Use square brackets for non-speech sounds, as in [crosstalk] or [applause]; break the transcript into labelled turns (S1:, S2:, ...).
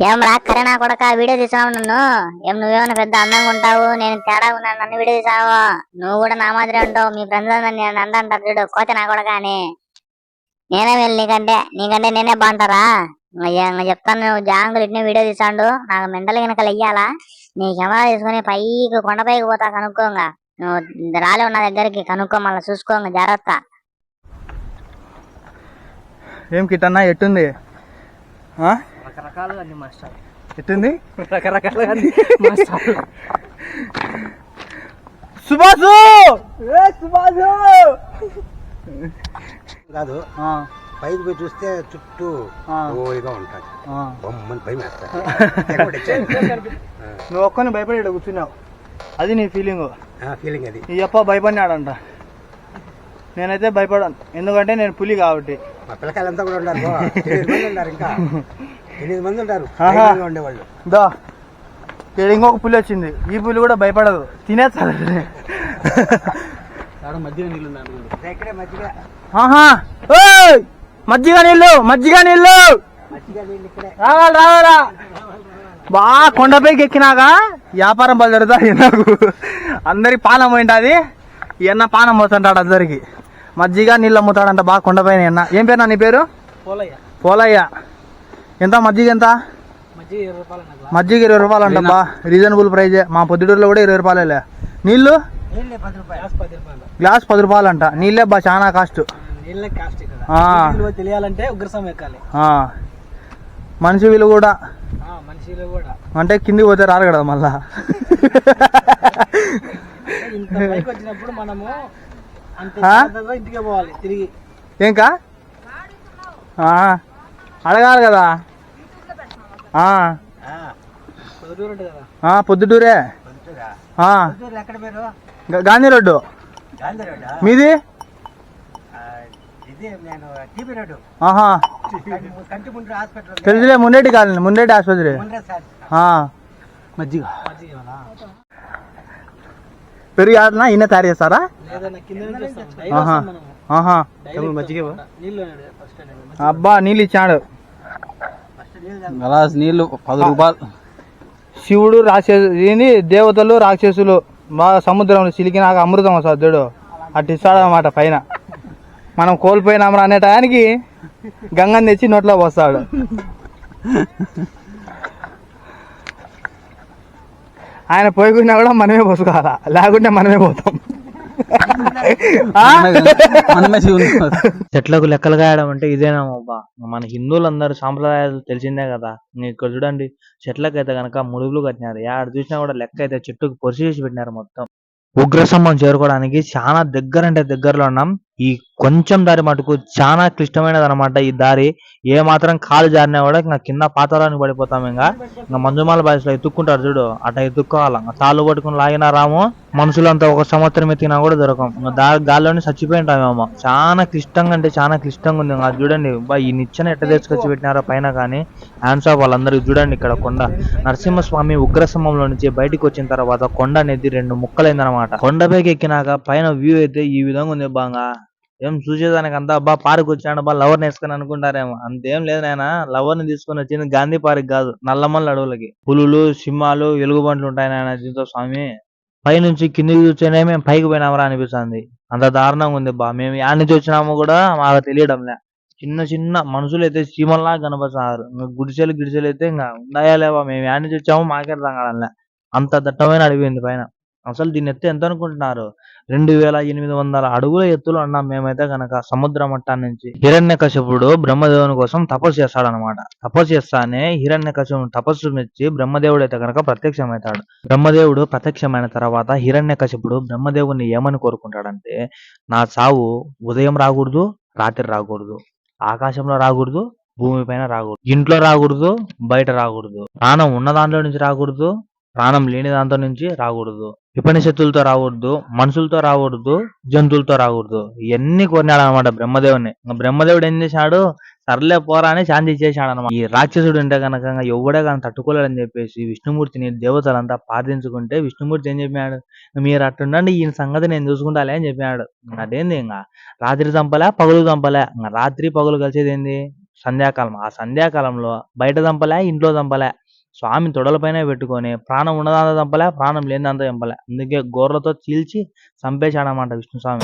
S1: ఏం రా కరీనా కొడక వీడియో తీసావు నన్ను? ఏం నువ్వేమైనా పెద్ద అందంగా ఉంటావు? నేను తేడా ఉన్నాను నన్ను వీడియో తీసావు? నువ్వు కూడా నా మాదిరి ఉంటావు మీ ఫ్రెండ్స్ నేను అందంటారు చూడు కోత నా కొడక అని. నేనే వెళ్ళి నీకంటే నీకంటే నేనే బాగుంటారా? ఇంక చెప్తాను నువ్వు జాంగులు ఇట్నే వీడియో తీసాడు నాకు మెంటల్ వెనకాల వెయ్యాలా నీ కెమెరా తీసుకుని పైకి కొండపైకి పోతా కనుక్కోంగా నువ్వు రాలేవు నా దగ్గరికి కనుక్కో మళ్ళీ చూసుకోంగా జాగ్రత్త.
S2: ఏం కిట్టన్నా ఎట్టుంది? ఆ?
S3: రకరకాలుగా అన్ని మాస్టర్.
S2: ఎట్టుంది?
S3: రకరకాలుగా అన్ని మాస్టర్.
S2: సుభాషు ఏ సుభాషు
S4: కాదు
S2: ఆ,
S4: పైకి పోయి చూస్తే చుట్టూ
S2: ఆ.
S4: ఓయిగా ఉంటుంది.
S2: ఆ.
S4: బొమ్మని భయం [laughs]
S2: నువ్వు ఒక్కని భయపడి ఈడ కూర్చున్నావు. అది నీ ఫీలింగ్
S4: ఫీలింగ్ అది.
S2: ఈ అప్ప భయపడినాడంట. నేనైతే భయపడాను. ఎందుకంటే నేను పులి కాబట్టి.
S4: మా పిల్లకాయలంతా కూడా ఉన్నారు [laughs] ఇంకా. [laughs] ఎనిమిది మంది ఉంటారు.
S2: ఆహా.
S4: ధైర్యంగా ఉండేవాళ్ళు.
S2: దా. ఇక్కడ ఇంకొక పులి వచ్చింది. ఈ పులి కూడా భయపడదు. తినేస్తాడు
S4: ఇక్కడే మజ్జిగ.
S2: ఆహా. ఓయ్! మజ్జిగ నీళ్ళు మజ్జిగ నీళ్ళు! రావాలి రావాలా? బా కొండపైకి ఎక్కినాక వ్యాపారం బయలుదేరుతా నాకు. అందరికి పానం పోయింటది ఈ అన్న పానం పోతుంటాడు అందరికి. మజ్జిగ నీళ్ళు అమ్ముతాడంట బాగా కొండపైన ఈ అన్న. ఏం పేరు నా నీ పేరు?
S3: పోలయ్య.
S2: పోలయ్య. ఎంత? మజ్జిగ ఎంత? మజ్జిగ ఇరవై రూపాయలు అంట బా రీజనబుల్ ప్రైజే మా పొద్దుటూరులో కూడా ఇరవై రూపాయలే నీళ్ళు?
S4: రూపాయలు.
S2: గ్లాస్ పది రూపాయలు. అంట. నీళ్ళే బా చాలా కాస్ట్
S3: తెలియాలంటే ఉగ్రసం ఎక్కాలి.
S2: ఆ. మనిషి విలువ కూడా.
S3: ఆ, మనిషిలో కూడా.
S2: అంటే కిందికి పోతే రారు కదా మళ్ళా.
S3: వచ్చినప్పుడు మనము ఇంటికే పోవాలి తిరిగి.
S2: ఏంకా? ఆ, అడగాలి కదా ఆ,
S3: కుదురు ఉంటుంది కదా
S2: ఆ, పొద్దుటూరే. గాంధీ రోడ్డు? మీది. తెలుసులే ముండేటి కాలనీ ముండేటి ఆసుపత్రి
S4: ముండ్రే సార్.
S2: ఆ,
S3: మజ్జిగ?
S2: పెరుగు ఆడనా ఈయన తయారు చేస్తారా? మజ్జిగ అబ్బా నీళ్ళు ఇచ్చాడు.
S3: గ్లాస్ నీళ్ళు పది రూపాయలు.
S2: శివుడు రాక్షసు ఏంది దేవతలు రాక్షసులు బాగా సముద్రంలో చిలికినాక అమృతం వస్తుంది చూడు. అటు ఇస్తాడనమాట పైన. మనం కోల్పోయినామరా అనే టయానికి గంగని తెచ్చి నోట్లో పోస్తాడు. ఆయన పోయికున్నా కూడా మనమే పోసుకోవాలా? లేకుంటే మనమే పోతాం? [laughs] చెట్లకు లెక్కలు కాయడం అంటే ఇదేనా అబ్బా? మన హిందువులందరూ సాంప్రదాయాలు తెలిసిందే కదా. ఇక్కడ చూడండి చెట్లకి అయితే కనుక ముడుగులు కట్టినారు. ఆడ చూసినా కూడా లెక్క అయితే చెట్టుకు పొరిచేసి పెట్టినారు మొత్తం. ఉగ్రస్తంభం చేరుకోవడానికి చాలా దగ్గర అంటే దగ్గరలో ఉన్నాం. ఈ కొంచెం దారి మటుకు చాలా క్లిష్టమైనది అనమాట ఈ దారి. ఏ మాత్రం కాలు జారినా కూడా ఇంకా కింద పాతాళానికి పడిపోతాం ఇంకా. ఇంకా మంజుమాల బాయస్లో ఎత్తుక్కుంటారు చూడు అట్లా ఎత్తుక్కోవాలి. ఇంకా తాళ్ళు పట్టుకుని లాగినా రాము మనుషులంతా ఒక సంవత్సరం ఎత్తినా కూడా దొరకం. ఇంకా దా గాల్లోనే చచ్చిపోయి ఉంటామేమో చాలా క్లిష్టంగా అంటే చాలా క్లిష్టంగా ఉంది. ఇంకా అది చూడండి బా ఈ నిచ్చెన ఎట్ట తెచ్చుకొచ్చి పెట్టినారో పైన కానీ హ్యాండ్స్ ఆఫ్ వాళ్ళందరికీ చూడండి ఇక్కడ కొండ. నరసింహస్వామి ఉగ్రసింహంలో నుంచి బయటకు వచ్చిన తర్వాత కొండ అనేది రెండు ముక్కలైందనమాట కొండపైకి ఎక్కినాక పైన వ్యూ అయితే ఈ విధంగా ఉంది బాగా ఏం చూసేదానికి అంతా అబ్బా పార్క్ వచ్చాడు బా లవర్ వేసుకొని అనుకుంటారేమో. అంతేం లేదు నాయన లవర్ని తీసుకొని వచ్చింది గాంధీ పార్క్ కాదు నల్లమల్ల అడవులకి. పులులు సింహాలు ఎలుగుబంట్లు ఉంటాయి నాయన దీంతో స్వామి? పైనుంచి కిందికి చూస్తేనే మేము పైకి పోయినామరా అనిపిస్తుంది. అంత దారుణంగా ఉంది బా మేము యాడ్ నుంచి కూడా మాకు తెలియడంలే. చిన్న చిన్న మనుషులు అయితే చీమల్లా కనపడుతున్నారు ఇంకా గుడిసెలు గిడిసెలు అయితే ఇంకా ఉన్నాయా లేవా? మేము యాడ్ నుంచి మాకే అర్థం కావడంలే. అంత దట్టమైన అడిగింది పైన. అసలు దీని ఎత్తు ఎంత అనుకుంటున్నారు? రెండు వేల ఎనిమిది వందల అడుగుల ఎత్తులు అన్నాం మేమైతే గనక సముద్ర మట్టాన్ని నుంచి హిరణ్య కశపుడు బ్రహ్మదేవుని కోసం తపస్సు చేస్తాడు అనమాట తపస్సు చేస్తానే హిరణ్య తపస్సు మెచ్చి బ్రహ్మదేవుడు అయితే గనక ప్రత్యక్షమవుతాడు బ్రహ్మదేవుడు ప్రత్యక్షమైన తర్వాత హిరణ్య కశపుడు బ్రహ్మదేవుని ఏమని కోరుకుంటాడంటే నా చావు ఉదయం రాకూడదు రాత్రి రాకూడదు. ఆకాశంలో రాకూడదు భూమి పైన రాకూడదు. ఇంట్లో రాకూడదు బయట రాకూడదు. ప్రాణం ఉన్న దాంట్లో నుంచి రాకూడదు ప్రాణం లేని దాంతో నుంచి రాకూడదు. విపనిషత్తులతో రాకూడదు మనుషులతో రాకూడదు జంతువులతో రాకూడదు. ఇవన్నీ కొన్నాడనమాట అనమాట బ్రహ్మదేవుని బ్రహ్మదేవుడు ఏం చేశాడు? సర్లే పోరా అని శాంతి ఇచ్చేసాడు అనమాట ఈ రాక్షసుడు ఉంటే కనుక ఎవడే కానీ తట్టుకోలేడని చెప్పేసి విష్ణుమూర్తిని దేవతలంతా ప్రార్థించుకుంటే విష్ణుమూర్తి ఏం చెప్పాడు మీరు అట్టుండండి ఈయన సంగతి నేను చూసుకుంటాలే అని చెప్పాడు అదేంది ఇంకా? రాత్రి చంపలే పగులు చంపలే ఇంకా రాత్రి పగులు కలిసేది ఏంది? సంధ్యాకాలం. ఆ సంధ్యాకాలంలో బయట చంపలే ఇంట్లో చంపలే స్వామి తొడలపైన పెట్టుకొని ప్రాణం ఉన్నదంత చంపలే ప్రాణం లేనిదంత చంపలే. అందుకే గోర్రతో చీల్చి చంపేశాడనమాట విష్ణు స్వామి